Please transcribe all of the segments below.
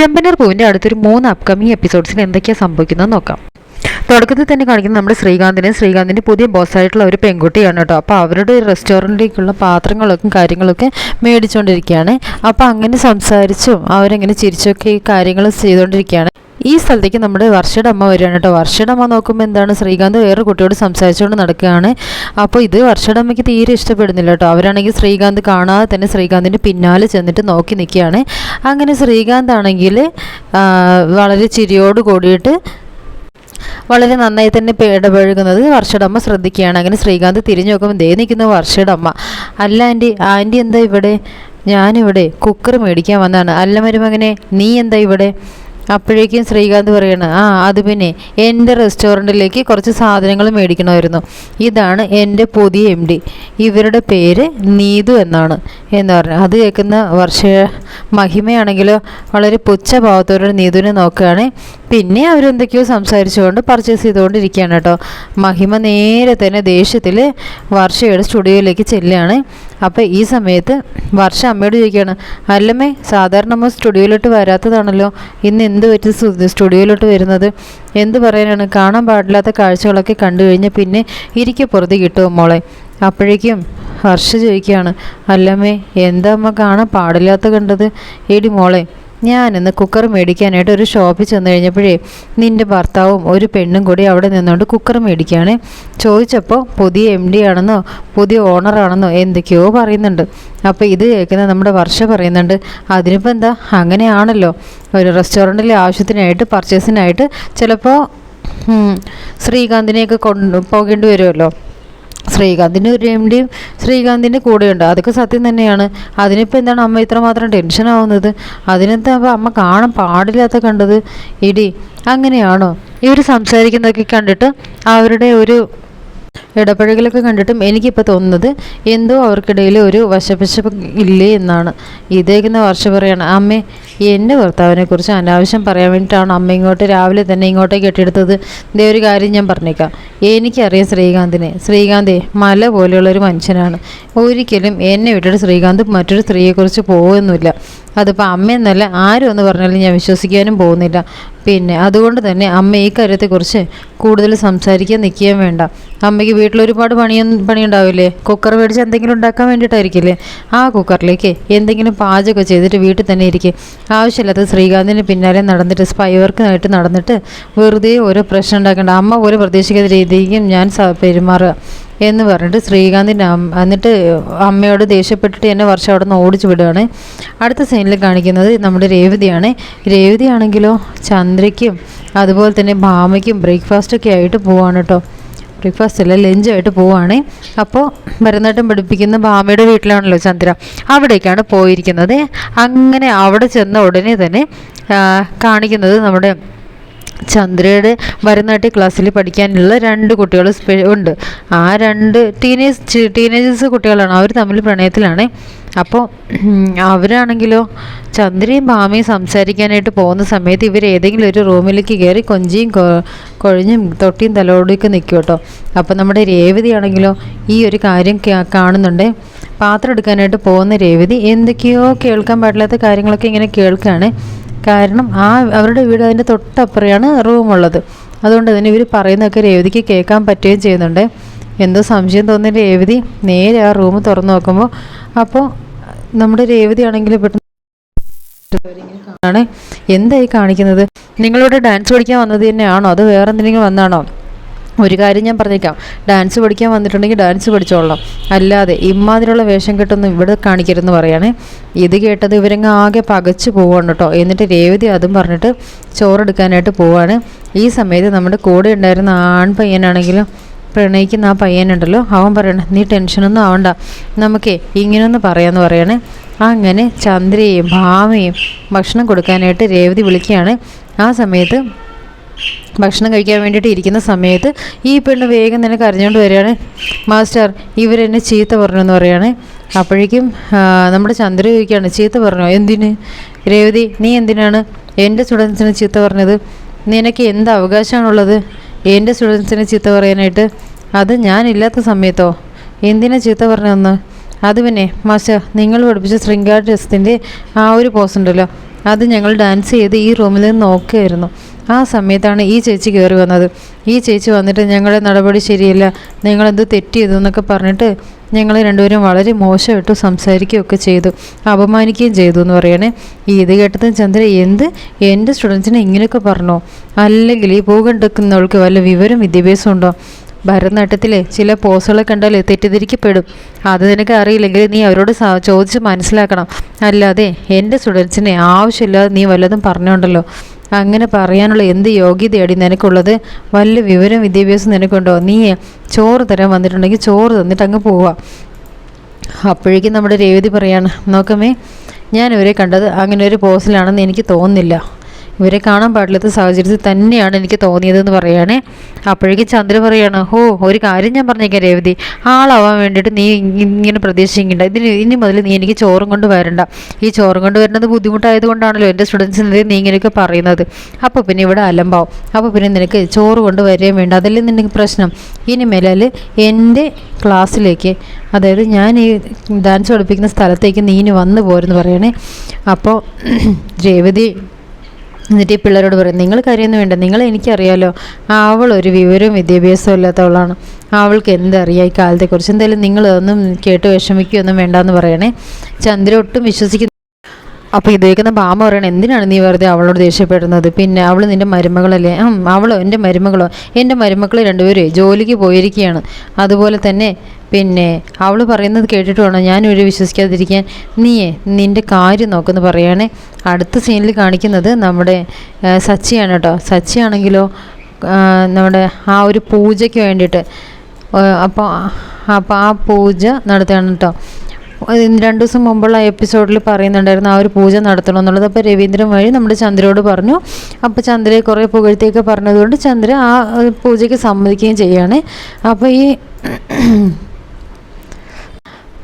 ചെമ്പനീർ പൂവിന്റെ അടുത്തൊരു മൂന്ന് അപ്കമിങ് എപ്പിസോഡ്സിൽ എന്തൊക്കെയാണ് സംഭവിക്കുന്നത് നോക്കാം. തുടക്കത്തിൽ തന്നെ കാണിക്കുന്നത് നമ്മുടെ ശ്രീകാന്തിനെ ശ്രീകാന്തിന്റെ പുതിയ ബോസ്സായിട്ടുള്ള ഒരു പെൺകുട്ടിയാണ് കേട്ടോ. അപ്പോൾ അവരുടെ റെസ്റ്റോറന്റിലേക്കുള്ള പാത്രങ്ങളൊക്കെ കാര്യങ്ങളൊക്കെ മേടിച്ചുകൊണ്ടിരിക്കുകയാണ് അപ്പോൾ അങ്ങനെ സംസാരിച്ചും അവരങ്ങനെ ചിരിച്ചൊക്കെ ഈ കാര്യങ്ങൾ ചെയ്തുകൊണ്ടിരിക്കുകയാണ് ഈ സ്ഥലത്തേക്ക് നമ്മുടെ വർഷയുടെ അമ്മ വരികയാണ് കേട്ടോ. വർഷയുടെ അമ്മ നോക്കുമ്പോൾ എന്താണ്? ശ്രീകാന്ത് വേറെ കുട്ടിയോട് സംസാരിച്ചുകൊണ്ട് നടക്കുകയാണ്. അപ്പോൾ ഇത് വർഷയുടെ അമ്മയ്ക്ക് തീരെ ഇഷ്ടപ്പെടുന്നില്ല കേട്ടോ. അവരാണെങ്കിൽ ശ്രീകാന്ത് കാണാതെ തന്നെ ശ്രീകാന്തിന്റെ പിന്നാലെ ചെന്നിട്ട് നോക്കി നിൽക്കുകയാണ്. അങ്ങനെ ശ്രീകാന്ത് ആണെങ്കിൽ വളരെ ചിരിയോട് കൂടിയിട്ട് വളരെ നന്നായി തന്നെ ഇടപഴകുന്നത് വർഷയുടെ അമ്മ ശ്രദ്ധിക്കുകയാണ്. അങ്ങനെ ശ്രീകാന്ത് തിരിഞ്ഞു നോക്കുമ്പോൾ ദേ നിൽക്കുന്ന വർഷയുടെ അമ്മ. അല്ല ആന്റി ആന്റി എന്താ ഇവിടെ? ഞാനിവിടെ കുക്കർ മേടിക്കാൻ വന്നതാണ്. അല്ല മരുമകനെ നീ എന്താ ഇവിടെ? അപ്പോഴേക്കും ശ്രീകാന്ത് പറയാണ് ആ അത് പിന്നെ എന്റെ റെസ്റ്റോറന്റിലേക്ക് കുറച്ച് സാധനങ്ങൾ മേടിക്കണമായിരുന്നു. ഇതാണ് എന്റെ പുതിയ എം ഡി. ഇവരുടെ പേര് നീതു എന്നാണ്. എന്ന് പറഞ്ഞു. അത് കേൾക്കുന്ന വർഷ മഹിമയാണെങ്കിലോ വളരെ പുച്ഛഭാവത്തോടെ നീതുവിനെ നോക്കുകയാണ്. പിന്നെ അവരെന്തൊക്കെയോ സംസാരിച്ചുകൊണ്ട് പർച്ചേസ് ചെയ്തുകൊണ്ടിരിക്കുകയാണ് കേട്ടോ. മഹിമ നേരെ തന്നെ ദേഷ്യത്തിൽ വർഷയുടെ സ്റ്റുഡിയോയിലേക്ക് ചെല്ലുകയാണ്. അപ്പോൾ ഈ സമയത്ത് വർഷ അമ്മയോട് ചോദിക്കുകയാണ് അല്ലമ്മേ സാധാരണ അമ്മ സ്റ്റുഡിയോയിലോട്ട് വരാത്തതാണല്ലോ. ഇന്ന് എന്ത് പറ്റി സ്റ്റുഡിയോയിലോട്ട് വരുന്നത്? എന്ത് പറയാനാണ്? കാണാൻ പാടില്ലാത്ത കാഴ്ചകളൊക്കെ കണ്ടു കഴിഞ്ഞാൽ പിന്നെ ഇരിക്കെ പുറത്ത് കിട്ടുമോ മോളെ. അപ്പോഴേക്കും ഹർഷ ചോദിക്കുകയാണ് അല്ലമ്മേ എന്താ അമ്മ കാണാൻ പാടില്ലാത്ത കണ്ടത്? ഏടി മോളെ ഞാനിന്ന് കുക്കർ മേടിക്കാനായിട്ട് ഒരു ഷോപ്പിൽ ചെന്ന് കഴിഞ്ഞപ്പോഴേ നിന്റെ ഭർത്താവും ഒരു പെണ്ണും കൂടി അവിടെ നിന്നുകൊണ്ട് കുക്കർ മേടിക്കുകയാണ്. ചോദിച്ചപ്പോൾ പുതിയ എം ഡി ആണെന്നോ പുതിയ ഓണറാണെന്നോ എന്തൊക്കെയോ പറയുന്നുണ്ട്. അപ്പോൾ ഇത് കേൾക്കുന്ന നമ്മുടെ വർഷ പറയുന്നുണ്ട് അതിനിപ്പോൾ എന്താ? അങ്ങനെയാണല്ലോ. ഒരു റെസ്റ്റോറന്റിലെ ആവശ്യത്തിനായിട്ട് പർച്ചേസിനായിട്ട് ചിലപ്പോൾ ശ്രീകാന്തിനെയൊക്കെ കൊണ്ട് പോകേണ്ടി വരുമല്ലോ. എം ഡിയും ശ്രീകാന്തിന്റെ കൂടെയുണ്ട്. അതൊക്കെ സത്യം തന്നെയാണ്. അതിനിപ്പോൾ എന്താണ് അമ്മ ഇത്രമാത്രം ടെൻഷൻ ആവുന്നത്? അതിനെന്താ അപ്പോൾ അമ്മ കാണാൻ പാടില്ലാത്ത കണ്ടത്? ഇടി അങ്ങനെയാണോ? ഇവർ സംസാരിക്കുന്നതൊക്കെ കണ്ടിട്ട് അവരുടെ ഒരു ഇടപഴകലൊക്കെ കണ്ടിട്ടും എനിക്കിപ്പോൾ തോന്നുന്നത് എന്തോ അവർക്കിടയിൽ ഒരു വശപശപ്പ് ഇല്ലേ എന്നാണ്. ഇതേക്കുന്ന വർഷ പറയാണ് അമ്മേ എന്റെ ഭർത്താവിനെ കുറിച്ച് അനാവശ്യം പറയാൻ വേണ്ടിയിട്ടാണ് അമ്മ ഇങ്ങോട്ട് രാവിലെ തന്നെ ഇങ്ങോട്ടേക്ക് കെട്ടിയെടുത്തത്. ഇതേ ഒരു കാര്യം ഞാൻ പറഞ്ഞേക്കാം. എനിക്കറിയാം ശ്രീകാന്തിനെ. ശ്രീകാന്തേ മല പോലെയുള്ളൊരു മനുഷ്യനാണ്. ഒരിക്കലും എന്നെ വിട്ടിട്ട് ശ്രീകാന്ത് മറ്റൊരു സ്ത്രീയെക്കുറിച്ച് പോകുന്നില്ല അതിപ്പോൾ അമ്മയെന്നല്ല ആരും എന്ന് പറഞ്ഞാലും ഞാൻ വിശ്വസിക്കാനും പോകുന്നില്ല. പിന്നെ അതുകൊണ്ട് തന്നെ അമ്മ ഈ കാര്യത്തെക്കുറിച്ച് കൂടുതൽ സംസാരിക്കാൻ നിൽക്കുകയും വേണ്ട. അമ്മയ്ക്ക് വീട്ടിൽ ഒരുപാട് പണിയൊന്നും പണിയുണ്ടാവില്ലേ? കുക്കർ മേടിച്ച് എന്തെങ്കിലും ഉണ്ടാക്കാൻ വേണ്ടിയിട്ടായിരിക്കില്ലേ? ആ കുക്കറിലേക്ക് എന്തെങ്കിലും പാചകം ചെയ്തിട്ട് വീട്ടിൽ തന്നെ ഇരിക്കും. ആവശ്യമില്ലാത്ത ശ്രീകാന്തിന് പിന്നാലെ നടന്നിട്ട് സ്പൈ വർക്കിനായിട്ട് നടന്നിട്ട് വെറുതെ ഓരോ പ്രശ്നം ഉണ്ടാക്കേണ്ട. അമ്മ പോലും പ്രതീക്ഷിക്കുന്ന രീതിക്കും ഞാൻ പെരുമാറുക. എന്ന് പറഞ്ഞിട്ട് ശ്രീകാന്തിന്റെ അമ്മ എന്നിട്ട് അമ്മയോട് ദേഷ്യപ്പെട്ടിട്ട് എന്നെ വർഷം അവിടെ നിന്ന് ഓടിച്ചു വിടുകയാണ് അടുത്ത സീനിൽ കാണിക്കുന്നത് നമ്മുടെ രേവതിയാണ്. രേവതിയാണെങ്കിലോ ചന്ദ്രയ്ക്കും അതുപോലെ തന്നെ ഭാമയ്ക്കും ബ്രേക്ക്ഫാസ്റ്റൊക്കെ ആയിട്ട് പോവാണ് കേട്ടോ ബ്രേക്ക്ഫാസ്റ്റ് അല്ല ലഞ്ചായിട്ട് പോവാണ്. അപ്പോൾ ഭരതനാട്യം പഠിപ്പിക്കുന്ന ഭാമയുടെ വീട്ടിലാണല്ലോ ചന്ദ്ര. അവിടേക്കാണ് പോയിരിക്കുന്നത്. അങ്ങനെ അവിടെ ചെന്ന ഉടനെ തന്നെ കാണിക്കുന്നത് നമ്മുടെ ചന്ദ്രയുടെ ഭരതനാട്യ ക്ലാസ്സിൽ പഠിക്കാനുള്ള രണ്ട് കുട്ടികൾ ഉണ്ട്. ആ രണ്ട് ടീനേജ് ടീനേജേഴ്സ് കുട്ടികളാണ്. അവർ തമ്മിൽ പ്രണയത്തിലാണ്. അപ്പോൾ അവരാണെങ്കിലോ ചന്ദ്രയും ഭാമയും സംസാരിക്കാനായിട്ട് പോകുന്ന സമയത്ത് ഇവർ ഏതെങ്കിലും ഒരു റൂമിലേക്ക് കയറി കൊഞ്ചിയും കൊഴിഞ്ഞും തൊട്ടിയും തലോടിക്ക് നിൽക്കും കേട്ടോ. അപ്പോൾ നമ്മുടെ രേവതി ആണെങ്കിലോ ഈ ഒരു കാര്യം കാണുന്നുണ്ട്. പാത്രം എടുക്കാനായിട്ട് പോകുന്ന രേവതി എന്തൊക്കെയോ കേൾക്കാൻ പാടില്ലാത്ത കാര്യങ്ങളൊക്കെ ഇങ്ങനെ കേൾക്കുകയാണ് കാരണം ആ അവരുടെ വീട് അതിന്റെ തൊട്ടപ്പുറയാണ് റൂമുള്ളത്. അതുകൊണ്ട് തന്നെ ഇവർ പറയുന്നതൊക്കെ രേവതിക്ക് കേൾക്കാൻ പറ്റുകയും ചെയ്യുന്നുണ്ട്. എന്തോ സംശയം തോന്നിയ രേവതി നേരെ ആ റൂം തുറന്നു നോക്കുമ്പോൾ അപ്പോൾ നമ്മുടെ രേവതി ആണെങ്കിൽ പെട്ടെന്ന് എന്തായി കാണിക്കുന്നത്? നിങ്ങളോട് ഡാൻസ് പഠിക്കാൻ വന്നത് തന്നെയാണോ? അത് വേറെ എന്തെങ്കിലും വന്നാണോ? ഒരു കാര്യം ഞാൻ പറഞ്ഞേക്കാം. ഡാൻസ് പഠിക്കാൻ വന്നിട്ടുണ്ടെങ്കിൽ ഡാൻസ് പഠിച്ചോളാം അല്ലാതെ ഇമ്മാതിരിയുള്ള വേഷം കെട്ടൊന്നും ഇവിടെ കാണിക്കരുതെന്ന് പറയാണ്. ഇത് കേട്ടത് ഇവരങ്ങ് ആകെ പകച്ചു പോവാണ് കേട്ടോ. എന്നിട്ട് രേവതി അതും പറഞ്ഞിട്ട് ചോറെടുക്കാനായിട്ട് പോവാണ്. ഈ സമയത്ത് നമ്മുടെ കൂടെ ഉണ്ടായിരുന്ന ആൺ പയ്യനാണെങ്കിലും പ്രണയിക്കുന്ന ആ പയ്യനുണ്ടല്ലോ. അവൻ പറയണ നീ ടെൻഷനൊന്നും ആവണ്ട. നമുക്കേ ഇങ്ങനെയൊന്ന് പറയാമെന്ന് പറയണേ. അങ്ങനെ ചന്ദ്രയെയും ഭാമയും ഭക്ഷണം കൊടുക്കാനായിട്ട് രേവതി വിളിക്കുകയാണ്. ആ സമയത്ത് ഭക്ഷണം കഴിക്കാൻ വേണ്ടിയിട്ട് ഇരിക്കുന്ന സമയത്ത് ഈ പെണ്ണ് വേഗം തന്നെ കരഞ്ഞുകൊണ്ട് വരികയാണ്. മാസ്റ്റർ ഇവരെന്നെ ചീത്ത പറഞ്ഞു എന്ന് പറയാണ്. അപ്പോഴേക്കും നമ്മുടെ ചന്ദ്ര ചോദിക്കുകയാണ് ചീത്ത പറഞ്ഞു? എന്തിന്? രേവതി നീ എന്തിനാണ് എന്റെ സ്റ്റുഡൻസിന് ചീത്ത പറഞ്ഞത്? നിനക്ക് എന്ത് അവകാശമാണുള്ളത്? എന്റെ സ്റ്റുഡൻസിനെ ചീത്ത പറയാനായിട്ട്? അത് ഞാനില്ലാത്ത സമയത്തോ? എന്തിനാ ചീത്ത പറഞ്ഞതെന്ന്? അത് പിന്നെ മാസ്റ്റർ നിങ്ങൾ പഠിപ്പിച്ച ശൃംഗാർ രസത്തിന്റെ ആ ഒരു പോസ് ഉണ്ടല്ലോ. അത് ഞങ്ങൾ ഡാൻസ് ചെയ്ത് ഈ റൂമിൽ നിന്ന് നോക്കുകയായിരുന്നു. ആ സമയത്താണ് ഈ ചേച്ചി കയറി വന്നത്. ഈ ചേച്ചി വന്നിട്ട് ഞങ്ങളുടെ നടപടി ശരിയല്ല. നിങ്ങളെന്ത് തെറ്റ് ചെയ്തു എന്നൊക്കെ പറഞ്ഞിട്ട് ഞങ്ങൾ രണ്ടുപേരും വളരെ മോശമായിട്ട് സംസാരിക്കുകയൊക്കെ ചെയ്തു. അപമാനിക്കുകയും ചെയ്തു എന്ന് പറയണേ. ഇത് കേട്ടത് ചന്ദ്ര എന്ത്? എന്റെ സ്റ്റുഡൻസിനെ ഇങ്ങനെയൊക്കെ പറഞ്ഞോ? അല്ലെങ്കിൽ ഈ പോകണ്ടെക്കുന്നവൾക്ക് വല്ല വിവരം വിദ്യാഭ്യാസം ഉണ്ടോ ഭരതനാട്യത്തിലെ ചില പോസുകളെ കണ്ടാൽ തെറ്റിദ്ധരിക്കപ്പെടും. അത് നിനക്ക് അറിയില്ലെങ്കിൽ നീ അവരോട് ചോദിച്ച് മനസ്സിലാക്കണം. അല്ലാതെ എന്റെ സ്റ്റുഡൻസിനെ ആവശ്യമില്ലാതെ നീ വല്ലതും പറഞ്ഞുകൊണ്ടല്ലോ അങ്ങനെ പറയാനുള്ള എന്ത് യോഗ്യതയാടി നിനക്കുള്ളത്? വല്ല വിവരം വിദ്യാഭ്യാസം നിനക്കുണ്ടോ? നീ ചോറ് തരാൻ വന്നിട്ടുണ്ടെങ്കിൽ ചോറ് തന്നിട്ട് അങ്ങ് പോവാം. അപ്പോഴേക്കും നമ്മുടെ രേവതി പറയാണ് നോക്കമേ ഞാൻ കണ്ടത് അങ്ങനെ ഒരു പോസിലാണെന്ന് എനിക്ക് തോന്നുന്നില്ല. ഇവരെ കാണാൻ പാടില്ലാത്ത സാഹചര്യത്തിൽ തന്നെയാണ് എനിക്ക് തോന്നിയതെന്ന് പറയുകയാണേ. അപ്പോഴേക്കും ചന്ദ്ര പറയാണ് ഓ ഒരു കാര്യം ഞാൻ പറഞ്ഞേക്കാം രേവതി. ആളാവാൻ വേണ്ടിയിട്ട് നീ ഇങ്ങനെ പ്രതീക്ഷിക്കണ്ട. ഇതിന് ഇനി മുതൽ നീ എനിക്ക് ചോറും കൊണ്ട് വരണ്ട. ഈ ചോറും കൊണ്ട് വരുന്നത് ബുദ്ധിമുട്ടായത് കൊണ്ടാണല്ലോ എന്റെ സ്റ്റുഡൻസിനെതിരെ നീ ഇങ്ങനെയൊക്കെ പറയുന്നത്. അപ്പോൾ പിന്നെ ഇവിടെ അലമ്പാവും. അപ്പോൾ പിന്നെ നിനക്ക് ചോറ് കൊണ്ട് വരികയും വേണ്ട. അതല്ലേ നിനക്ക് പ്രശ്നം? ഇനി മേലാൽ എന്റെ ക്ലാസ്സിലേക്ക് അതായത് ഞാൻ ഈ ഡാൻസ് പഠിപ്പിക്കുന്ന സ്ഥലത്തേക്ക് നീ ഇനി വന്നു പോരെന്ന് പറയണേ. അപ്പോൾ രേവതി എന്നിട്ട് ഈ പിള്ളേരോട് പറയും നിങ്ങൾ കരയൊന്നും വേണ്ട നിങ്ങൾ എനിക്കറിയാലോ അവൾ ഒരു വിവരവും വിദ്യാഭ്യാസവും ഇല്ലാത്തവളാണ്. അവൾക്ക് എന്തറിയാം? ഈ കാലത്തെക്കുറിച്ച് എന്തായാലും നിങ്ങൾ ഒന്നും കേട്ട് വിഷമിക്കുകയൊന്നും വേണ്ടെന്ന് പറയണേ. ചന്ദ്ര ഒട്ടും വിശ്വസിക്കുന്നു അപ്പോൾ ഇതേക്കുന്ന ബാമ പറയണം എന്തിനാണ് നീ വെറുതെ അവളോട് ദേഷ്യപ്പെടുന്നത്? പിന്നെ അവൾ നിന്റെ മരുമകളല്ലേ? അവളോ? എന്റെ മരുമകളോ? എന്റെ മരുമക്കൾ രണ്ടുപേരും ജോലിക്ക് പോയിരിക്കുകയാണ്. അതുപോലെ തന്നെ പിന്നെ അവൾ പറയുന്നത് കേട്ടിട്ട് വേണം ഞാനൊരു വിശ്വസിക്കാതിരിക്കാൻ. നീയേ നിന്റെ കാര്യം നോക്കുമെന്ന് പറയുകയാണേ അടുത്ത സീനിൽ കാണിക്കുന്നത് നമ്മുടെ സച്ചിയാണ് കേട്ടോ സച്ചിയാണെങ്കിലോ നമ്മുടെ ആ ഒരു പൂജയ്ക്ക് വേണ്ടിയിട്ട്. അപ്പോൾ അപ്പോൾ ആ പൂജ നടത്തുകയാണ് കേട്ടോ രണ്ട് ദിവസം മുമ്പുള്ള എപ്പിസോഡിൽ പറയുന്നുണ്ടായിരുന്നു ആ ഒരു പൂജ നടത്തണം എന്നുള്ളത് അപ്പോൾ രവീന്ദ്രൻ വഴി നമ്മുടെ ചന്ദ്രയോട് പറഞ്ഞു. അപ്പോൾ ചന്ദ്രയെ കുറേ പുകഴ്ത്തിയൊക്കെ പറഞ്ഞതുകൊണ്ട് ചന്ദ്ര ആ പൂജയ്ക്ക് സമ്മതിക്കുകയും ചെയ്യുകയാണ് അപ്പോൾ ഈ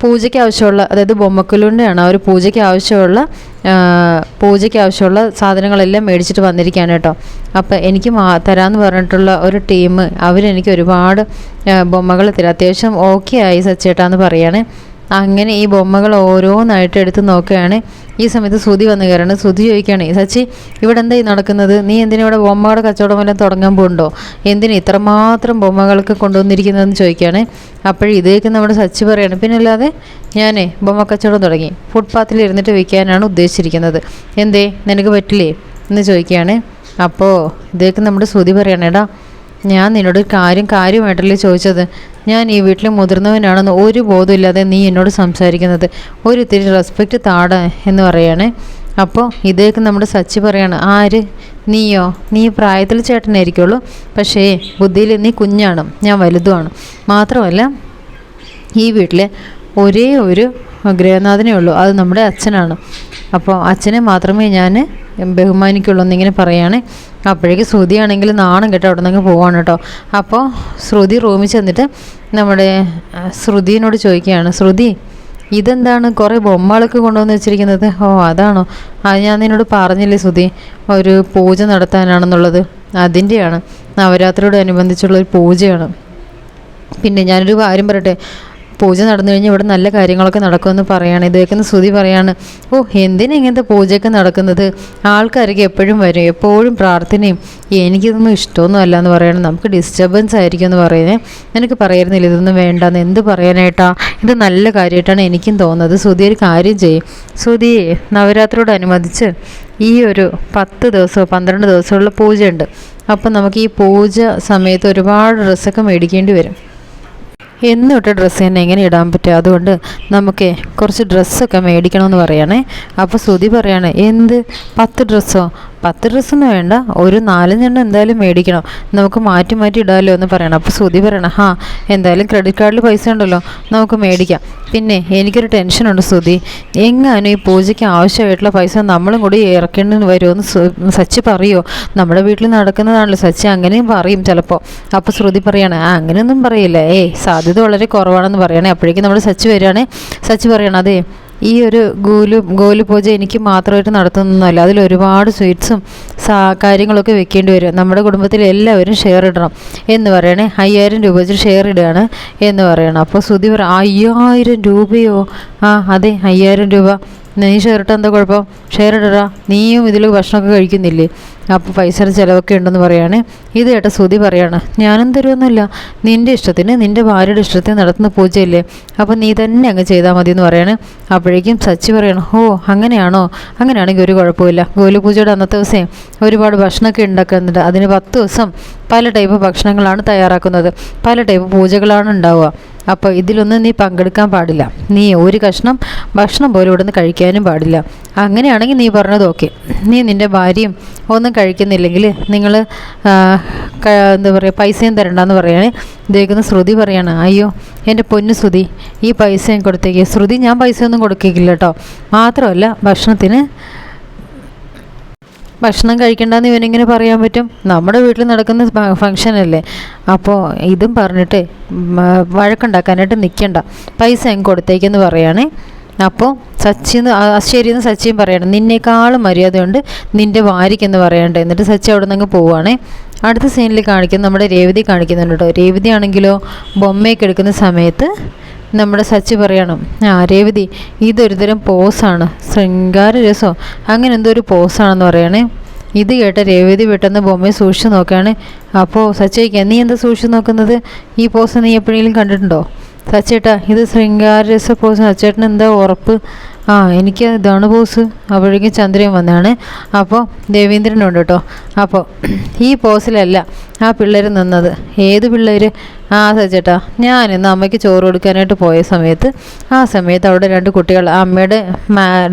പൂജയ്ക്ക് ആവശ്യമുള്ള അതായത് ബൊമ്മക്കല്ലുണ്ടാണ് ആ ഒരു പൂജയ്ക്ക് ആവശ്യമുള്ള പൂജയ്ക്ക് ആവശ്യമുള്ള സാധനങ്ങളെല്ലാം മേടിച്ചിട്ട് വന്നിരിക്കുകയാണ് കേട്ടോ. അപ്പോൾ എനിക്ക് മാ തരാമെന്ന് പറഞ്ഞിട്ടുള്ള ഒരു ടീം അവരെനിക്ക് ഒരുപാട് ബൊമ്മകൾ തരാം. അത്യാവശ്യം ഓക്കെ ആയി സച്ചേട്ടാന്ന് പറയുകയാണ് അങ്ങനെ ഈ ബൊമ്മകൾ ഓരോന്നായിട്ട് എടുത്ത് നോക്കുകയാണ്. ഈ സമയത്ത് ശ്രുതി വന്ന് കയറണം ശ്രുതി ചോദിക്കുകയാണ് സച്ചി ഇവിടെ എന്തായി നടക്കുന്നത്? നീ എന്തിനാ ഇവിടെ ബൊമ്മകളുടെ കച്ചവടം വല്ലതും തുടങ്ങാൻ പോകുന്നുണ്ടോ എന്തിനാ ഇത്രമാത്രം ബൊമ്മകൾക്ക് കൊണ്ടുവന്നിരിക്കുന്നതെന്ന് ചോദിക്കുകയാണ്. അപ്പോഴും ഇതേക്ക് നമ്മുടെ സച്ചി പറയാണ് പിന്നെ അല്ലാതെ ഞാനേ ബൊമ്മ കച്ചവടം തുടങ്ങി. ഫുട്പാത്തിൽ ഇരുന്നിട്ട് വിൽക്കാനാണ് ഉദ്ദേശിച്ചിരിക്കുന്നത്. എന്തേ നിനക്ക് പറ്റില്ലേ? എന്ന് ചോദിക്കുകയാണ്. അപ്പോൾ ഇതേക്ക് നമ്മുടെ ശ്രുതി പറയണേടാ ഞാൻ നിന്നോട് കാര്യം കാര്യമായിട്ടല്ലേ ചോദിച്ചത്? ഞാൻ ഈ വീട്ടിലെ മുതിർന്നവനാണെന്ന് ഒരു ബോധമില്ലാതെ നീ എന്നോട് സംസാരിക്കുന്നത്. ഒരു ഇത്തിരി റെസ്പെക്റ്റ് താട എന്ന് പറയുകയാണെ അപ്പോൾ ഇതേക്ക് നമ്മുടെ സച്ചി പറയാണ് ആര്? നീയോ? നീ പ്രായത്തിൽ ചേട്ടനായിരിക്കുള്ളൂ. പക്ഷേ ബുദ്ധിയിൽ നീ കുഞ്ഞാണ്. ഞാൻ വലുതുമാണ്. മാത്രമല്ല ഈ വീട്ടിലെ ഒരേ ഒരു ഗൃഹനാഥനേ ഉള്ളൂ. അത് നമ്മുടെ അച്ഛനാണ്. അപ്പോൾ അച്ഛനെ മാത്രമേ ഞാൻ ബഹുമാനിക്കുള്ളൂ എന്നിങ്ങനെ പറയുകയാണ് അപ്പോഴേക്ക് ശ്രുതിയാണെങ്കിൽ നാണം കേട്ടോ അവിടെ നിന്ന് പോവാണ് കേട്ടോ. അപ്പോൾ ശ്രുതി റൂമിൽ ചെന്നിട്ട് നമ്മുടെ ശ്രുതിനോട് ചോദിക്കുകയാണ്. ശ്രുതി ഇതെന്താണ്? കുറേ ബൊമ്മകളൊക്കെ കൊണ്ടുവന്ന് വെച്ചിരിക്കുന്നത്. ഓ അതാണോ? അത് ഞാൻ നിന്നോട് പറഞ്ഞില്ലേ ശ്രുതി ഒരു പൂജ നടത്താനാണെന്നുള്ളത്. അതിന്റെയാണ്. നവരാത്രിയോട് അനുബന്ധിച്ചുള്ള ഒരു പൂജയാണ്. പിന്നെ ഞാനൊരു കാര്യം പറയട്ടെ. പൂജ നടന്നു കഴിഞ്ഞാൽ ഇവിടെ നല്ല കാര്യങ്ങളൊക്കെ നടക്കുമെന്ന് പറയാണ്. ഇത് കേൾക്കുന്ന ശ്രുതി പറയാണ് ഓ എന്തിനാ ഇങ്ങനത്തെ പൂജയൊക്കെ നടക്കുന്നത്? ആൾക്കാരൊക്കെ എപ്പോഴും വരും. എപ്പോഴും പ്രാർത്ഥനയും എനിക്കിതൊന്നും ഇഷ്ടമൊന്നും അല്ല എന്ന് പറയണം. നമുക്ക് ഡിസ്റ്റർബൻസ് ആയിരിക്കും എന്ന് പറയുന്നത് എനിക്ക് പറയുന്നില്ല ഇതൊന്നും വേണ്ടെന്ന്? എന്ത് പറയാനായിട്ടാ? ഇത് നല്ല കാര്യമായിട്ടാണ് എനിക്കും തോന്നുന്നത്. ശ്രുതി ഒരു കാര്യം ചെയ്യും. ശ്രുതി നവരാത്രിയോടനുബന്ധിച്ച് ഈ ഒരു പത്ത് ദിവസമോ പന്ത്രണ്ട് ദിവസമുള്ള പൂജയുണ്ട്. അപ്പം നമുക്ക് ഈ പൂജ സമയത്ത് ഒരുപാട് ഡ്രസ്സൊക്കെ മേടിക്കേണ്ടി വരും. എന്നിട്ട് ഡ്രസ്സ് തന്നെ എങ്ങനെ ഇടാൻ പറ്റും അതുകൊണ്ട് നമുക്ക് കുറച്ച് ഡ്രസ്സൊക്കെ മേടിക്കണമെന്ന് പറയണേ. അപ്പോൾ ശ്രുതി പറയാണ് എന്ത്? പത്ത് ഡ്രസ്സോ പത്ത് ഡ്രസ്സൊന്നും വേണ്ട. ഒരു നാലഞ്ചെണ്ണം എന്തായാലും മേടിക്കണം. നമുക്ക് മാറ്റി മാറ്റി ഇടാമല്ലോ എന്ന് പറയണം. അപ്പോൾ ശ്രുതി പറയണം ഹാ എന്തായാലും ക്രെഡിറ്റ് കാർഡിൽ പൈസ ഉണ്ടല്ലോ നമുക്ക് മേടിക്കാം. പിന്നെ എനിക്കൊരു ടെൻഷനുണ്ട് ശ്രുതി. എങ്ങാനും ഈ പൂജയ്ക്ക് ആവശ്യമായിട്ടുള്ള പൈസ നമ്മളും കൂടി ഇറക്കേണ്ടി വരുമെന്ന് സച്ചി പറയുമോ നമ്മുടെ വീട്ടിൽ നടക്കുന്നതാണല്ലോ സച്ചി അങ്ങനെയും പറയും ചിലപ്പോൾ അപ്പോൾ ശ്രുതി പറയണേ ആ അങ്ങനെയൊന്നും പറയില്ല. ഏയ് സാധ്യത വളരെ കുറവാണെന്ന് പറയണേ. അപ്പോഴേക്കും നമ്മൾ സച്ചി വരികയാണേ. സച്ചി പറയണം അതെ ഈ ഒരു ഗോലു ഗോലു പൂജ എനിക്ക് മാത്രമായിട്ട് നടത്തുന്നൊന്നുമല്ല. അതിൽ ഒരുപാട് സ്വീറ്റ്സും സാ കാര്യങ്ങളൊക്കെ വെക്കേണ്ടി വരും. നമ്മുടെ കുടുംബത്തിൽ എല്ലാവരും ഷെയർ ഇടണം എന്ന് പറയണേ. അയ്യായിരം രൂപ വെച്ച് ഷെയർ ഇടുകയാണ് എന്ന് പറയണം. അപ്പോൾ ശ്രുതി പറ അയ്യായിരം രൂപയോ? ആ അതെ അയ്യായിരം രൂപ. നീ ഷെയർ എന്താ കുഴപ്പം? ഷെയർ ഇടടാ നീയും ഇതിൽ ഭക്ഷണമൊക്കെ കഴിക്കുന്നില്ലേ? അപ്പോൾ പൈസയുടെ ചിലവൊക്കെ ഉണ്ടെന്ന് പറയാണ്. ഇത് കേട്ട സുതി പറയാണ് ഞാനും തരുമൊന്നുമില്ല നിന്റെ ഇഷ്ടത്തിന് നിന്റെ ഭാര്യയുടെ ഇഷ്ടത്തിന് നടത്തുന്ന പൂജയില്ലേ? അപ്പോൾ നീ തന്നെ അങ്ങ് ചെയ്താൽ മതി എന്ന് പറയാണ്. അപ്പോഴേക്കും സച്ചി പറയണം ഓ അങ്ങനെയാണോ? അങ്ങനെയാണെങ്കിൽ ഒരു കുഴപ്പമില്ല ഗോലുപൂജയുടെ അന്നത്തെ ദിവസം ഒരുപാട് ഭക്ഷണമൊക്കെ ഉണ്ടാക്കുന്നുണ്ട് അതിന് പത്ത് ദിവസം പല ടൈപ്പ് ഭക്ഷണങ്ങളാണ് തയ്യാറാക്കുന്നത്. പല ടൈപ്പ് പൂജകളാണ് ഉണ്ടാവുക. അപ്പോൾ ഇതിലൊന്നും നീ പങ്കെടുക്കാൻ പാടില്ല. നീ ഒരു കഷ്ണം ഭക്ഷണം പോലും ഇവിടുന്ന് കഴിക്കാനും പാടില്ല. അങ്ങനെയാണെങ്കിൽ നീ പറഞ്ഞത് ഓക്കെ. നീ നിന്റെ ഭാര്യയും ഒന്നും കഴിക്കുന്നില്ലെങ്കിൽ നിങ്ങൾ എന്താ പറയുക പൈസയും തരണ്ടെന്ന് പറയുകയാണ് ഇതേക്കുന്ന ശ്രുതി പറയാണ് അയ്യോ എന്റെ പൊന്നു ശ്രുതി ഈ പൈസയും കൊടുത്തേക്ക്. ശ്രുതി ഞാൻ പൈസയൊന്നും കൊടുക്കില്ല കേട്ടോ. മാത്രമല്ല ഭക്ഷണത്തിന് ഭക്ഷണം കഴിക്കണ്ടെന്ന് ഇവനിങ്ങനെ പറയാൻ പറ്റും? നമ്മുടെ വീട്ടിൽ നടക്കുന്ന ഫംഗ്ഷൻ അല്ലേ? അപ്പോൾ ഇതും പറഞ്ഞിട്ട് വഴക്കുണ്ടാക്കാനായിട്ട് നിൽക്കണ്ട പൈസ അങ്ങ് കൊടുത്തേക്കെന്ന് പറയുകയാണേ അപ്പോൾ സച്ചിന്ന് ശരിയെന്ന് സച്ചിയും പറയണം നിന്നേക്കാളും മര്യാദയുണ്ട് നിന്റെ വാരിക്കെന്ന് പറയണ്ടേ. എന്നിട്ട് സച്ചി അവിടെ നിന്ന് പോവുകയാണേ അടുത്ത സീനിൽ കാണിക്കുന്ന നമ്മുടെ രേവതി കാണിക്കുന്നുണ്ട് കേട്ടോ. രേവതി ആണെങ്കിലോ ബൊമ്മയൊക്കെ എടുക്കുന്ന സമയത്ത് നമ്മുടെ സച്ചി പറയണം ആ രേവതി ഇതൊരുതരം പോസാണ് ശൃംഗാര രസോ? അങ്ങനെ എന്തോ ഒരു പോസാണെന്ന് പറയണേ. ഇത് കേട്ട രേവതി പെട്ടെന്ന് ബൊമ്മയെ സൂക്ഷിച്ചു നോക്കുകയാണ്. അപ്പോൾ സച്ചയ്ക്ക് നീ എന്താ സൂക്ഷിച്ചു നോക്കുന്നത്? ഈ പോസ് നീ എപ്പോഴെങ്കിലും കണ്ടിട്ടുണ്ടോ? സച്ചേട്ടാ ഇത് ശൃംഗാര രസ പോസ് സച്ചേട്ടൻ എന്താ ഉറപ്പ്? ആ എനിക്ക് ഇതാണ് ബോസ് അപ്പോഴേക്കും ചന്ദ്രൻ വന്നാണ്. അപ്പോൾ ദേവീന്ദ്രനുണ്ട് കേട്ടോ. അപ്പോൾ ഈ പോസിലല്ല ആ പിള്ളേർ നിന്നത്. ഏത് പിള്ളേർ ആ സച്ചേട്ടാ ഞാൻ ഇന്ന് അമ്മയ്ക്ക് ചോറ് കൊടുക്കാനായിട്ട് പോയ സമയത്ത് ആ സമയത്ത് അവിടെ രണ്ട് കുട്ടികൾ അമ്മയുടെ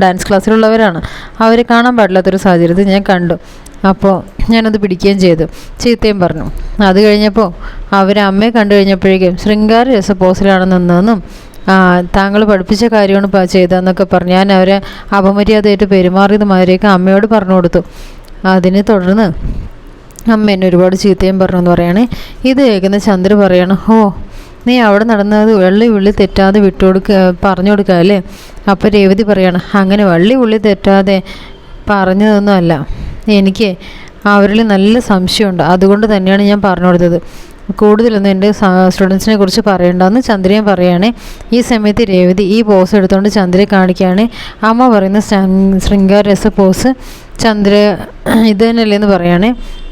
ഡാൻസ് ക്ലാസ്സിലുള്ളവരാണ്. അവരെ കാണാൻ പാടില്ലാത്തൊരു സാഹചര്യത്തിൽ ഞാൻ കണ്ടു. അപ്പോൾ ഞാനത് പിടിക്കുകയും ചെയ്തു. ചീത്തയും പറഞ്ഞു. അത് കഴിഞ്ഞപ്പോൾ അവർ അമ്മയെ കണ്ടു കഴിഞ്ഞപ്പോഴേക്കും ശൃംഗാര രസ പോസിലാണ് നിന്നതെന്നും താങ്കൾ പഠിപ്പിച്ച കാര്യമാണ് ചെയ്തതെന്നൊക്കെ പറഞ്ഞു. ഞാൻ അവരെ അപമര്യാദയായിട്ട് പെരുമാറിയത് മാതിരിയൊക്കെ അമ്മയോട് പറഞ്ഞു കൊടുത്തു. അതിനെ തുടർന്ന് അമ്മ എന്നെ ഒരുപാട് ചീത്തയും പറഞ്ഞു എന്ന് പറയുകയാണെ ഇത് കേൾക്കുന്ന ചന്ദ്ര പറയണം ഓ നീ അവിടെ നടന്നത് വെള്ളി ഉള്ളി തെറ്റാതെ വിട്ടുകൊടുക്കുക പറഞ്ഞു കൊടുക്കുക അല്ലേ? അപ്പോൾ രേവതി പറയാണ് അങ്ങനെ വള്ളി ഉള്ളി തെറ്റാതെ പറഞ്ഞതൊന്നും അല്ല. എനിക്ക് അവരിൽ നല്ല സംശയമുണ്ട്. അതുകൊണ്ട് തന്നെയാണ് ഞാൻ പറഞ്ഞു കൊടുത്തത്. കൂടുതലൊന്നും എന്റെ സ്റ്റുഡൻസിനെ കുറിച്ച് പറയണ്ടെന്ന് ചന്ദ്രയെ പറയുകയാണ് ഈ സമയത്ത് രേവതി ഈ പോസ് എടുത്തുകൊണ്ട് ചന്ദ്രയെ കാണിക്കുകയാണ് അമ്മ പറയുന്ന ശൃംഗാര രസ പോസ് ചന്ദ്ര ഇത് തന്നെയല്ലേ എന്ന് പറയുകയാണ്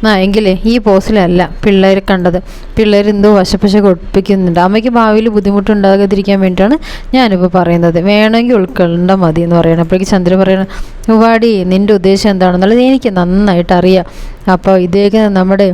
ആ എങ്കിലേ ഈ പോസിലല്ല പിള്ളേർ കണ്ടത്. പിള്ളേർ എന്തോ വശപ്പശ ഒപ്പിക്കുന്നുണ്ട് അമ്മയ്ക്ക് ഭാവിയിൽ ബുദ്ധിമുട്ടുണ്ടാകാതിരിക്കാൻ വേണ്ടിയിട്ടാണ് ഞാനിപ്പോൾ പറയുന്നത്. വേണമെങ്കിൽ ഉൾക്കൊള്ളേണ്ട മതി എന്ന് പറയണം. അപ്പോഴേക്ക് ചന്ദ്ര പറയണം ഉവാടി നിന്റെ ഉദ്ദേശം എന്താണെന്നുള്ളത് എനിക്ക് നന്നായിട്ട് അറിയാം. അപ്പോൾ ഇതേക്ക് നമ്മുടെ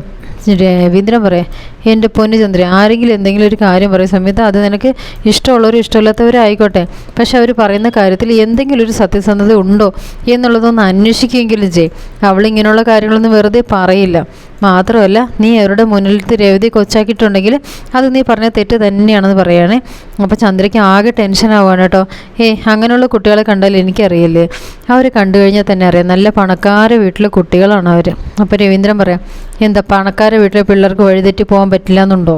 രവീന്ദ്രൻ പറയാം എന്റെ പൊന്നു ചന്ദ്ര ആരെങ്കിലും എന്തെങ്കിലും ഒരു കാര്യം പറയുന്ന സമയത്ത് അത് നിനക്ക് ഇഷ്ടമുള്ളവരും ഇഷ്ടമില്ലാത്തവരും ആയിക്കോട്ടെ പക്ഷെ അവർ പറയുന്ന കാര്യത്തിൽ എന്തെങ്കിലും ഒരു സത്യസന്ധത ഉണ്ടോ എന്നുള്ളതൊന്ന് അന്വേഷിക്കുകയെങ്കിലും ചെയ്യും. അവളിങ്ങനെയുള്ള കാര്യങ്ങളൊന്നും വെറുതെ പറയില്ല. മാത്രമല്ല നീ അവരുടെ മുന്നിലത്തെ രേവതി കൊച്ചാക്കിയിട്ടുണ്ടെങ്കിൽ അത് നീ പറഞ്ഞ തെറ്റ് തന്നെയാണെന്ന് പറയുകയാണേ അപ്പോൾ ചന്ദ്രയ്ക്ക് ആകെ ടെൻഷൻ ആവുകയാണ് കേട്ടോ. ഏയ് അങ്ങനെയുള്ള കുട്ടികളെ കണ്ടാൽ എനിക്കറിയില്ലേ? അവർ കണ്ടു കഴിഞ്ഞാൽ തന്നെ അറിയാം. നല്ല പണക്കാര വീട്ടിലെ കുട്ടികളാണ് അവർ അപ്പോൾ രവീന്ദ്രൻ പറയാം എന്താ പണക്കാര വീട്ടിലെ പിള്ളേർക്ക് വഴിതെറ്റി പോകാൻ പറ്റില്ല എന്നുണ്ടോ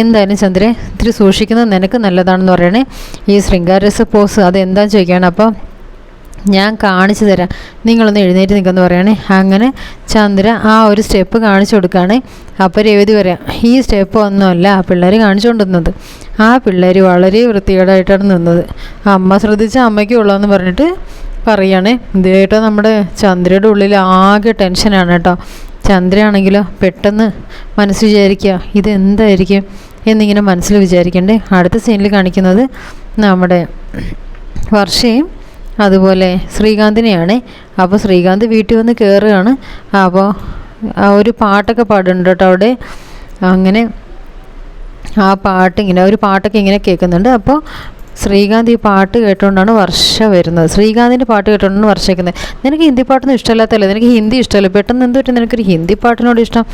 എന്തായാലും ചന്ദ്രൻ ഇത്തിരി സൂക്ഷിക്കുന്നത് നിനക്ക് നല്ലതാണെന്ന് പറയണേ. ഈ ശൃംഗാരസ പോസ് അതെന്താന്ന് ചോദിക്കുകയാണ് അപ്പോൾ ഞാൻ കാണിച്ചു തരാം. നിങ്ങളൊന്ന് എഴുന്നേറ്റ് നിൽക്കുമെന്ന് പറയണേ. അങ്ങനെ ചന്ദ്ര ആ ഒരു സ്റ്റെപ്പ് കാണിച്ചു കൊടുക്കുകയാണ്. അപ്പോൾ രവതി പറയാം ഈ സ്റ്റെപ്പ് ഒന്നുമല്ല ആ പിള്ളേർ കാണിച്ചു കൊണ്ടുവന്നത് ആ പിള്ളേർ വളരെ വൃത്തികേടായിട്ടാണ് നിന്നത്. അമ്മ ശ്രദ്ധിച്ച അമ്മയ്ക്ക് ഉള്ളതെന്ന് പറഞ്ഞിട്ട് പറയുകയാണ് ഇതായിട്ടോ നമ്മുടെ ചന്ദ്രയുടെ ഉള്ളിൽ ആകെ ടെൻഷനാണ് കേട്ടോ. ചന്ദ്രയാണെങ്കിലോ പെട്ടെന്ന് മനസ്സ് വിചാരിക്കുക ഇതെന്തായിരിക്കും എന്നിങ്ങനെ മനസ്സിൽ വിചാരിക്കണ്ടേ? അടുത്ത സീനിൽ കാണിക്കുന്നത് നമ്മുടെ വർഷയും അതുപോലെ ശ്രീകാന്തിനെയാണ്. അപ്പോൾ ശ്രീകാന്ത് വീട്ടിൽ വന്ന് കയറുകയാണ്. അപ്പോൾ ഒരു പാട്ടൊക്കെ പാടുന്നുണ്ട് കേട്ടോ അവിടെ. അങ്ങനെ ആ പാട്ട് ഇങ്ങനെ ഒരു പാട്ടൊക്കെ ഇങ്ങനെ കേൾക്കുന്നുണ്ട്. അപ്പോൾ ശ്രീകാന്ത് ഈ പാട്ട് കേട്ടുകൊണ്ടാണ് വർഷ വരുന്നത്. ശ്രീകാന്തിന്റെ പാട്ട് കേട്ടുകൊണ്ടാണ് വർഷ വയ്ക്കുന്നത് നിനക്ക് ഹിന്ദി പാട്ടൊന്നും ഇഷ്ടമല്ലാത്തല്ലേ നിനക്ക് ഹിന്ദി ഇഷ്ടമല്ല? പെട്ടെന്ന് എന്ത് പറ്റും? നിനക്കൊരു ഹിന്ദി പാട്ടിനോട് ഇഷ്ടം?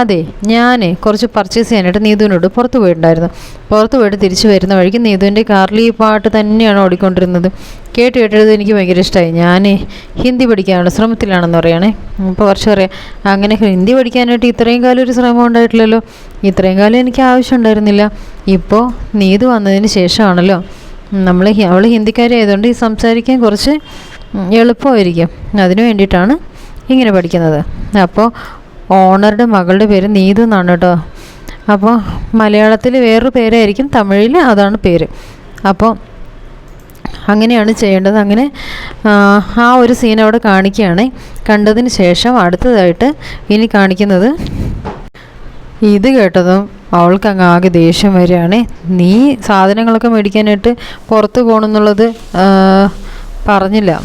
അതെ ഞാൻ കുറച്ച് പർച്ചേസ് ചെയ്യാനായിട്ട് നീതുവിനോട് പുറത്ത് പോയിട്ടുണ്ടായിരുന്നു. പുറത്ത് പോയിട്ട് തിരിച്ചു വരുന്ന വഴിക്ക് നീതുവിന്റെ കാറിൽ ഈ പാട്ട് തന്നെയാണ് ഓടിക്കൊണ്ടിരുന്നത്. കേട്ട് കേട്ടത് എനിക്ക് ഭയങ്കര ഇഷ്ടമായി ഞാൻ ഹിന്ദി പഠിക്കാനുള്ള ശ്രമത്തിലാണെന്ന് പറയണേ. ഇപ്പോൾ വർഷം പറയാം അങ്ങനെ ഹിന്ദി പഠിക്കാനായിട്ട് ഇത്രയും കാലം ഒരു ശ്രമം ഉണ്ടായിട്ടില്ലല്ലോ. ഇത്രയും കാലം എനിക്ക് ആവശ്യം ഉണ്ടായിരുന്നില്ല. ഇപ്പോൾ നീതു വന്നതിന് ശേഷമാണല്ലോ. നമ്മൾ അവൾ ഹിന്ദിക്കാരായതുകൊണ്ട് ഈ സംസാരിക്കാൻ കുറച്ച് എളുപ്പമായിരിക്കും. അതിനു വേണ്ടിയിട്ടാണ് ഇങ്ങനെ പഠിക്കുന്നത്. അപ്പോൾ ഓണറുടെ മകളുടെ പേര് നീതു എന്നാണ് കേട്ടോ. അപ്പോൾ മലയാളത്തിൽ വേറൊരു പേരായിരിക്കും തമിഴിൽ അതാണ് പേര്. അപ്പോൾ അങ്ങനെയാണ് ചെയ്യേണ്ടത്. അങ്ങനെ ആ, ഒരു സീൻ അവിടെ കാണിക്കുകയാണ്. കണ്ടതിന് ശേഷം അടുത്തതായിട്ട് ഇനി കാണിക്കുന്നത് ഇത് കേട്ടതും അവൾക്ക് അങ്ങ് ആകെ ദേഷ്യം വരികയാണ്. നീ സാധനങ്ങളൊക്കെ മേടിക്കാനായിട്ട് പുറത്ത് പോകണമെന്നുള്ളത് പറഞ്ഞില്ല.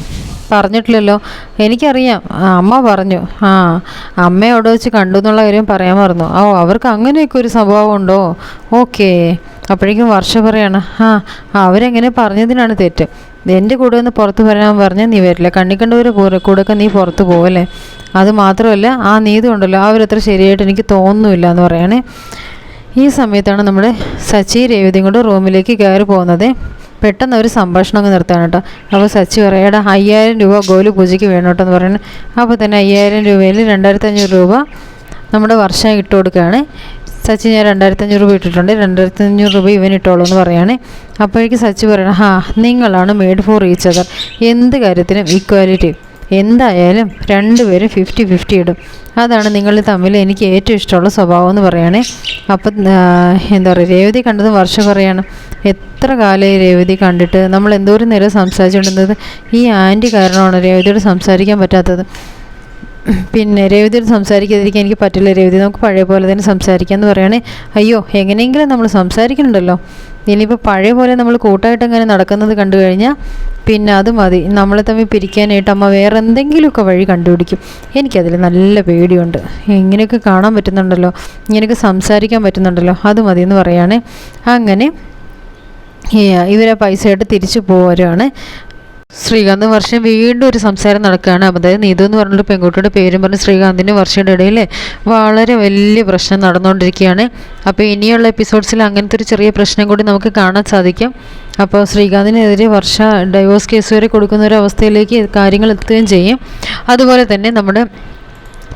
പറഞ്ഞിട്ടില്ലല്ലോ. എനിക്കറിയാം. അമ്മ പറഞ്ഞു. ആ അമ്മയോട് വെച്ച് കണ്ടു എന്നുള്ള കാര്യം പറയാൻ മറന്നു. ഓ അവർക്ക് അങ്ങനെയൊക്കെ ഒരു സ്വഭാവം ഉണ്ടോ? ഓക്കേ. അപ്പോഴേക്കും വർഷ പറയാണ്. ആ അവരെങ്ങനെ പറഞ്ഞതിനാണ് തെറ്റ്. എന്റെ കൂടെ ഒന്ന് പുറത്ത് വരാൻ പറഞ്ഞാൽ നീ വരില്ല. കണ്ണി കണ്ടവരെ കൂടെ കൂടെയൊക്കെ നീ പുറത്ത് പോവല്ലേ? അത് മാത്രമല്ല ആ നീതി ഉണ്ടല്ലോ അവരത്ര ശരിയായിട്ട് എനിക്ക് തോന്നുന്നില്ല എന്ന് പറയണേ. ഈ സമയത്താണ് നമ്മുടെ സച്ചി രേവതിയും കൊണ്ട് റൂമിലേക്ക് കയറി പോകുന്നത്. പെട്ടെന്ന് ഒരു സംഭാഷണം അങ്ങ് നിർത്താണ് കേട്ടോ. അപ്പോൾ സച്ചി പറയടാ അയ്യായിരം രൂപ ഗോലു പൂജയ്ക്ക് വേണം കേട്ടോ എന്ന് പറയുന്നത് അപ്പോൾ തന്നെ അയ്യായിരം രൂപയിൽ രണ്ടായിരത്തി അഞ്ഞൂറ് രൂപ നമ്മുടെ വർഷം ഇട്ട് കൊടുക്കുകയാണ്. സച്ചി ഞാൻ രണ്ടായിരത്തി അഞ്ഞൂറ് രൂപ ഇട്ടിട്ടുണ്ട്. രണ്ടായിരത്തി അഞ്ഞൂറ് രൂപ ഇവൻ ഇട്ടോളൂ എന്ന് പറയുകയാണ്. അപ്പോഴേക്ക് സച്ചി പറയണം ഹാ നിങ്ങളാണ് മെയ്ഡ് ഫോർ ഈച്ച് അതർ. എന്ത് കാര്യത്തിനും ഈക്വാലിറ്റി എന്തായാലും രണ്ടുപേരും ഫിഫ്റ്റി ഫിഫ്റ്റി ഇടും. അതാണ് നിങ്ങൾ തമ്മിൽ എനിക്ക് ഏറ്റവും ഇഷ്ടമുള്ള സ്വഭാവം എന്ന് പറയുകയാണേ. അപ്പം എന്താ പറയുക രേവതി കണ്ടത് വർഷം പറയാണ് എത്ര കാലമായി രേവതി കണ്ടിട്ട് നമ്മൾ എന്തോരം നേരം സംസാരിച്ചുകൊണ്ടിരുന്നത്? ഈ ആന്റി കാരണമാണ് രേവതിയോട് സംസാരിക്കാൻ പറ്റാത്തത്. പിന്നെ രേവതിയോട് സംസാരിക്കാതിരിക്കാൻ എനിക്ക് പറ്റില്ല. രേവതി നമുക്ക് പഴയ പോലെ തന്നെ സംസാരിക്കാമെന്ന് പറയുകയാണെ അയ്യോ എങ്ങനെയെങ്കിലും നമ്മൾ സംസാരിക്കുന്നുണ്ടല്ലോ ഇനിയിപ്പോൾ പഴയ പോലെ നമ്മൾ കൂട്ടായിട്ട് അങ്ങനെ നടക്കുന്നത് കണ്ടു കഴിഞ്ഞാൽ പിന്നെ അത് മതി. നമ്മളെ തമ്മിൽ പിരിക്കാനായിട്ട് അമ്മ വേറെ എന്തെങ്കിലുമൊക്കെ വഴി കണ്ടുപിടിക്കും. എനിക്കതിൽ നല്ല പേടിയുണ്ട്. ഇങ്ങനെയൊക്കെ കാണാൻ പറ്റുന്നുണ്ടല്ലോ. ഇങ്ങനെയൊക്കെ സംസാരിക്കാൻ പറ്റുന്നുണ്ടല്ലോ. അത് മതി എന്ന് പറയുകയാണെ. അങ്ങനെ ഇവരെ പൈസയായിട്ട് തിരിച്ചു പോരുകയാണ്. ശ്രീകാന്ത് വർഷം വീണ്ടും ഒരു സംസാരം നടക്കുകയാണ്. അതായത് നീതു എന്ന് പറഞ്ഞൊരു പെൺകുട്ടിയുടെ പേരും പറഞ്ഞ് ശ്രീകാന്തിന് വർഷയുടെ ഇടയിൽ വളരെ വലിയ പ്രശ്നം നടന്നുകൊണ്ടിരിക്കുകയാണ്. അപ്പോൾ ഇനിയുള്ള എപ്പിസോഡ്സിൽ അങ്ങനത്തെ ഒരു ചെറിയ പ്രശ്നം കൂടി നമുക്ക് കാണാൻ സാധിക്കും. അപ്പോൾ ശ്രീകാന്തിനെതിരെ വർഷ ഡൈവോഴ്സ് കേസ് വരെ കൊടുക്കുന്ന ഒരു അവസ്ഥയിലേക്ക് കാര്യങ്ങൾ എത്തുകയും ചെയ്യും. അതുപോലെ തന്നെ നമ്മുടെ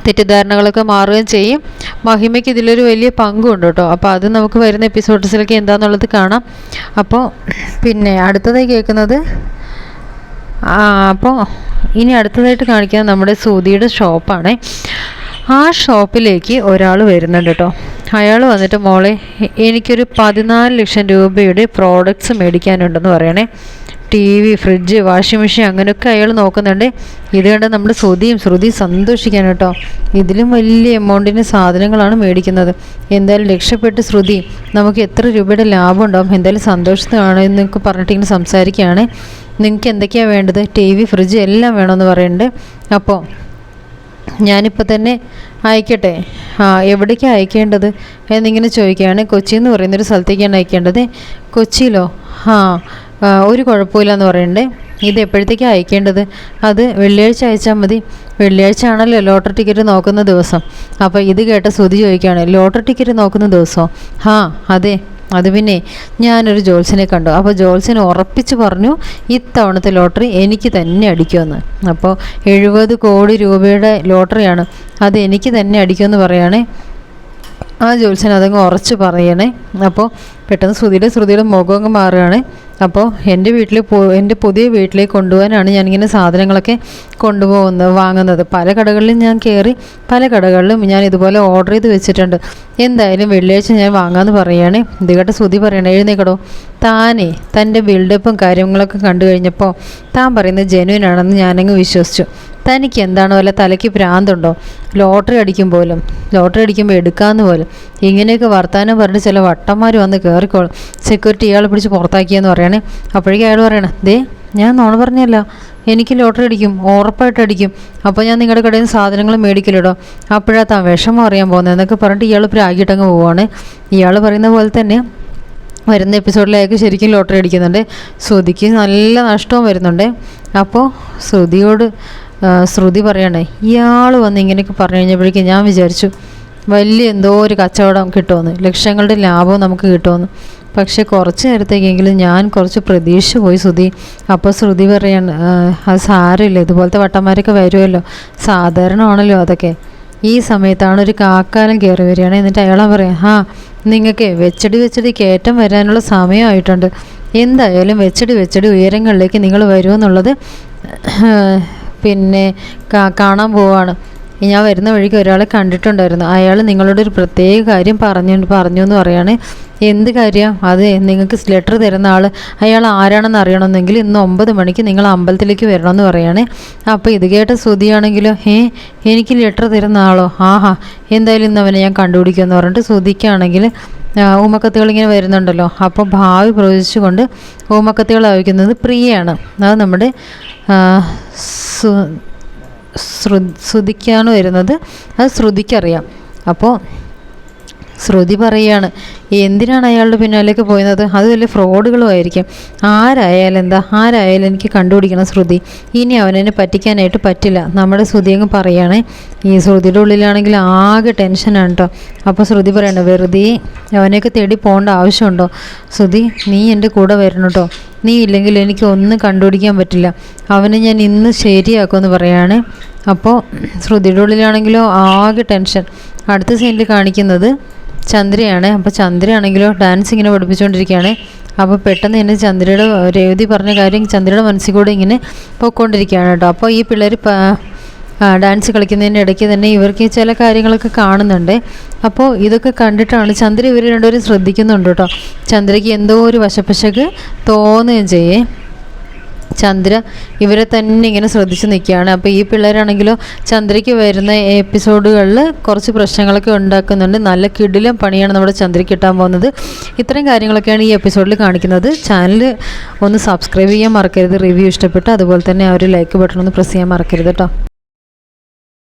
തെറ്റിദ്ധാരണകളൊക്കെ മാറുകയും ചെയ്യും. മഹിമയ്ക്ക് ഇതിലൊരു വലിയ പങ്കുണ്ട് കേട്ടോ. അപ്പോൾ അത് നമുക്ക് വരുന്ന എപ്പിസോഡ്സിലൊക്കെ എന്താണെന്നുള്ളത് കാണാം. അപ്പോൾ പിന്നെ അടുത്തതായി കേൾക്കുന്നത് അപ്പോൾ ഇനി അടുത്തതായിട്ട് കാണിക്കാൻ നമ്മുടെ സൂതിയുടെ ഷോപ്പാണ്. ആ ഷോപ്പിലേക്ക് ഒരാൾ വരുന്നുണ്ട് കേട്ടോ. അയാൾ വന്നിട്ട് മോളെ എനിക്കൊരു പതിനാല് ലക്ഷം രൂപയുടെ പ്രോഡക്റ്റ്സ് മേടിക്കാനുണ്ടെന്ന് പറയണേ. T V fridge washing machine അങ്ങനെയൊക്കെ അയാൾ നോക്കുന്നുണ്ട്. ഇത് കണ്ട് നമ്മുടെ ശ്രുതിയും ശ്രുതി സന്തോഷിക്കാൻ കേട്ടോ. ഇതിലും വലിയ എമൗണ്ടിന് സാധനങ്ങളാണ് മേടിക്കുന്നത്. എന്തായാലും രക്ഷപ്പെട്ട് ശ്രുതി നമുക്ക് എത്ര രൂപയുടെ ലാഭം ഉണ്ടാവും? എന്തായാലും സന്തോഷത്തിലാണ് എന്നൊക്കെ പറഞ്ഞിട്ട് ഇങ്ങനെ സംസാരിക്കുകയാണ്. നിങ്ങൾക്ക് എന്തൊക്കെയാണ് വേണ്ടത്? ടി വി ഫ്രിഡ്ജ് എല്ലാം വേണമെന്ന് പറയുന്നുണ്ട്. അപ്പോൾ ഞാനിപ്പോൾ തന്നെ അയക്കട്ടെ? ആ എവിടേക്കാണ് അയക്കേണ്ടത്? എന്നിങ്ങനെ ചോദിക്കുകയാണ്. കൊച്ചി എന്ന് പറയുന്നൊരു സ്ഥലത്തേക്കാണ് അയക്കേണ്ടത്. കൊച്ചിയിലോ? ആ, ഒരു കുഴപ്പമില്ല എന്ന് പറയുന്നുണ്ട് ഇത് എപ്പോഴത്തേക്കാണ് അയക്കേണ്ടത്? അത് വെള്ളിയാഴ്ച അയച്ചാൽ മതി. വെള്ളിയാഴ്ച ആണല്ലോ ലോട്ടറി ടിക്കറ്റ് നോക്കുന്ന ദിവസം. അപ്പോൾ ഇത് കേട്ട ശ്രുതി ചോദിക്കുകയാണ് ലോട്ടറി ടിക്കറ്റ് നോക്കുന്ന ദിവസമോ ആ അതെ അത് പിന്നെ ഞാനൊരു ജോൽസിനെ കണ്ടു. അപ്പോൾ ജോൽസിനെ ഉറപ്പിച്ച് പറഞ്ഞു ഇത്തവണത്തെ ലോട്ടറി എനിക്ക് തന്നെ അടിക്കുമെന്ന്. അപ്പോൾ എഴുപത് കോടി രൂപയുടെ ലോട്ടറിയാണ്. അത് എനിക്ക് തന്നെ അടിക്കുമെന്ന് പറയുകയാണേ ആ ജോത്സ്യൻ അതങ്ങ് ഉറച്ച് പറയണേ. അപ്പോൾ പെട്ടെന്ന് ശ്രുതിയുടെ ശ്രുതിയുടെ മുഖം അങ്ങ് അപ്പോൾ എന്റെ വീട്ടിൽ പോ എന്റെ പുതിയ വീട്ടിലേക്ക് കൊണ്ടുപോകാനാണ് ഞാനിങ്ങനെ സാധനങ്ങളൊക്കെ കൊണ്ടുപോകുന്നത് വാങ്ങുന്നത്. പല കടകളിലും ഞാൻ കയറി പല കടകളിലും ഞാൻ ഇതുപോലെ ഓർഡർ ചെയ്ത് വെച്ചിട്ടുണ്ട്. എന്തായാലും വെള്ളിയാഴ്ച ഞാൻ വാങ്ങാമെന്ന് പറയുകയാണ് ഇത് കേട്ട ശ്രുതി പറയണേ എഴുന്നേക്കടോ. താനേ തന്റെ ബിൽഡപ്പും കാര്യങ്ങളൊക്കെ കണ്ടു കഴിഞ്ഞപ്പോൾ താൻ പറയുന്നത് ജെനുവിൻ ആണെന്ന് ഞാനങ്ങ് വിശ്വസിച്ചു. തനിക്ക് എന്താണ് വല്ല തലയ്ക്ക് ഭ്രാന്തുണ്ടോ ലോട്ടറി അടിക്കും പോലും. ലോട്ടറി അടിക്കുമ്പോൾ എടുക്കാമെന്ന് പോലും. ഇങ്ങനെയൊക്കെ വർത്തമാനം പറഞ്ഞ് ചില വട്ടന്മാർ വന്ന് കയറിക്കോളും സെക്യൂരിറ്റി ഇയാളെ പിടിച്ച് പുറത്താക്കിയെന്ന് പറയണേ. അപ്പോഴേക്കും അയാൾ പറയണേ ദേ ഞാൻ നോണ പറഞ്ഞല്ല. എനിക്ക് ലോട്ടറി അടിക്കും ഉറപ്പായിട്ട് അടിക്കും. അപ്പോൾ ഞാൻ നിങ്ങളുടെ കടയിൽ നിന്ന് സാധനങ്ങൾ മേടിക്കലിടോ? അപ്പോഴാ താൻ വിഷമം അറിയാൻ പോകുന്നത് എന്നൊക്കെ പറഞ്ഞിട്ട് ഇയാൾ പ്രാഗിട്ടങ്ങ് പോവാണ്. ഇയാൾ പറയുന്ന പോലെ തന്നെ വരുന്ന എപ്പിസോഡിലേക്ക് ശരിക്കും ലോട്ടറി അടിക്കുന്നുണ്ട്. ശ്രുതിക്ക് നല്ല നഷ്ടവും വരുന്നുണ്ട്. അപ്പോൾ ശ്രുതിയോട് ശ്രുതി പറയണേ ഇയാൾ വന്ന് ഇങ്ങനെയൊക്കെ പറഞ്ഞു കഴിഞ്ഞപ്പോഴേക്കും ഞാൻ വിചാരിച്ചു വലിയ എന്തോ ഒരു കച്ചവടം കിട്ടുമെന്ന് ലക്ഷങ്ങളുടെ ലാഭം നമുക്ക് കിട്ടുമെന്ന്. പക്ഷേ കുറച്ച് നേരത്തേക്കെങ്കിലും ഞാൻ കുറച്ച് പ്രതീക്ഷ പോയി ശ്രുതി. അപ്പോൾ ശ്രുതി പറയാണ് "ആ, അത് സാരമില്ല ഇതുപോലത്തെ വട്ടന്മാരൊക്കെ വരുമല്ലോ സാധാരണമാണല്ലോ അതൊക്കെ. ഈ സമയത്താണ് ഒരു കാക്കാലം കയറി വരികയാണ് എന്നിട്ട് അയാളെ പറയാം ആ നിങ്ങൾക്ക് വെച്ചടി വെച്ചടി കയറ്റം വരാനുള്ള സമയമായിട്ടുണ്ട്. എന്തായാലും വെച്ചടി വെച്ചടി ഉയരങ്ങളിലേക്ക് നിങ്ങൾ വരുമെന്നുള്ളത് പിന്നെ കാണാൻ പോവാണ്. ഞാൻ വരുന്ന വഴിക്ക് ഒരാളെ കണ്ടിട്ടുണ്ടായിരുന്നു. അയാൾ നിങ്ങളോട് ഒരു പ്രത്യേക കാര്യം പറഞ്ഞു പറഞ്ഞു എന്ന് പറയാണ്. എന്ത് കാര്യം? അത് നിങ്ങൾക്ക് ലെറ്റർ തരുന്ന ആൾ അയാൾ ആരാണെന്ന് അറിയണമെന്നെങ്കിൽ ഇന്ന് ഒമ്പത് മണിക്ക് നിങ്ങൾ അമ്പലത്തിലേക്ക് വരണമെന്ന് പറയാണ്. അപ്പോൾ ഇത് കേട്ട ശ്രുതിയാണെങ്കിലോ ഏ എനിക്ക് ലെറ്റർ തരുന്ന ആളോ? ആഹാ എന്തായാലും ഇന്ന് അവനെ ഞാൻ കണ്ടുപിടിക്കുമെന്ന് പറഞ്ഞിട്ട് ശ്രുതിക്കാണെങ്കിൽ ഊമക്കത്തുകൾ ഇങ്ങനെ വരുന്നുണ്ടല്ലോ. അപ്പോൾ ഭാവി പ്രവചിച്ചുകൊണ്ട് ഊമക്കത്തുകൾ അയക്കുന്നത് പ്രിയയാണ്. അത് നമ്മുടെ ശ്രുതിക്കാണ് വരുന്നത്. അത് ശ്രുതിക്കറിയാം. അപ്പോൾ ശ്രുതി പറയുകയാണ് എന്തിനാണ് അയാളുടെ പിന്നാലേക്ക് പോയത് അത് വലിയ ഫ്രോഡുകളും ആയിരിക്കും. ആരായാലും എന്താ? ആരായാലും എനിക്ക് കണ്ടുപിടിക്കണം ശ്രുതി. ഇനി അവനെന്നെ പറ്റിക്കാനായിട്ട് പറ്റില്ല. നമ്മുടെ ശ്രുതി അങ്ങ് പറയുകയാണേ ഈ ശ്രുതിയുടെ ഉള്ളിലാണെങ്കിൽ ആകെ ടെൻഷനാണ് കേട്ടോ അപ്പോൾ ശ്രുതി പറയണം വെറുതെ അവനെയൊക്കെ തേടി പോകേണ്ട ആവശ്യമുണ്ടോ? ശ്രുതി നീ എന്റെ കൂടെ വരണം കേട്ടോ നീ ഇല്ലെങ്കിൽ എനിക്ക് ഒന്നും കണ്ടുപിടിക്കാൻ പറ്റില്ല. അവനെ ഞാൻ ഇന്ന് ശരിയാക്കുമെന്ന് പറയാണ്. അപ്പോൾ ശ്രുതിയുടെ ഉള്ളിലാണെങ്കിലോ ആകെ ടെൻഷൻ. അടുത്ത സീനിൽ കാണിക്കുന്നത് ചന്ദ്രയാണ്. അപ്പോൾ ചന്ദ്രയാണെങ്കിലോ ഡാൻസ് ഇങ്ങനെ പഠിപ്പിച്ചുകൊണ്ടിരിക്കുകയാണ് അപ്പോൾ പെട്ടെന്ന് തന്നെ ചന്ദ്രയുടെ രേവതി പറഞ്ഞ കാര്യം ചന്ദ്രയുടെ മനസ്സിൽ കൂടെ ഇങ്ങനെ പോയിക്കൊണ്ടിരിക്കുകയാണ് കേട്ടോ. അപ്പോൾ ഈ പിള്ളേർ ഡാൻസ് കളിക്കുന്നതിന്റെ ഇടയ്ക്ക് തന്നെ ഇവർക്ക് ചില കാര്യങ്ങളൊക്കെ കാണുന്നുണ്ട്. അപ്പോൾ ഇതൊക്കെ കണ്ടിട്ടാണ് ചന്ദ്ര ഇവർ രണ്ടുപേരും ശ്രദ്ധിക്കുന്നുണ്ട് കേട്ടോ. ചന്ദ്രയ്ക്ക് എന്തോ ഒരു വശപ്പശക്ക് തോന്നുകയും ചെയ്യേ. ചന്ദ്ര ഇവരെ തന്നെ ഇങ്ങനെ ശ്രദ്ധിച്ച് നിൽക്കുകയാണ്. അപ്പോൾ ഈ പിള്ളേരാണെങ്കിലോ ചന്ദ്രയ്ക്ക് വരുന്ന എപ്പിസോഡുകളിൽ കുറച്ച് പ്രശ്നങ്ങളൊക്കെ ഉണ്ടാക്കുന്നുണ്ട്. നല്ല കിടിലം പണിയാണ് നമ്മുടെ ചന്ദ്രയ്ക്ക് കിട്ടാൻ പോകുന്നത്. ഇത്രയും കാര്യങ്ങളൊക്കെയാണ് ഈ എപ്പിസോഡിൽ കാണിക്കുന്നത്. ചാനൽ ഒന്ന് സബ്സ്ക്രൈബ് ചെയ്യാൻ മറക്കരുത്. റിവ്യൂ ഇഷ്ടപ്പെട്ട് അതുപോലെ തന്നെ ആ ഒരു ലൈക്ക് ബട്ടൺ ഒന്ന് പ്രസ് ചെയ്യാൻ മറക്കരുത് കേട്ടോ.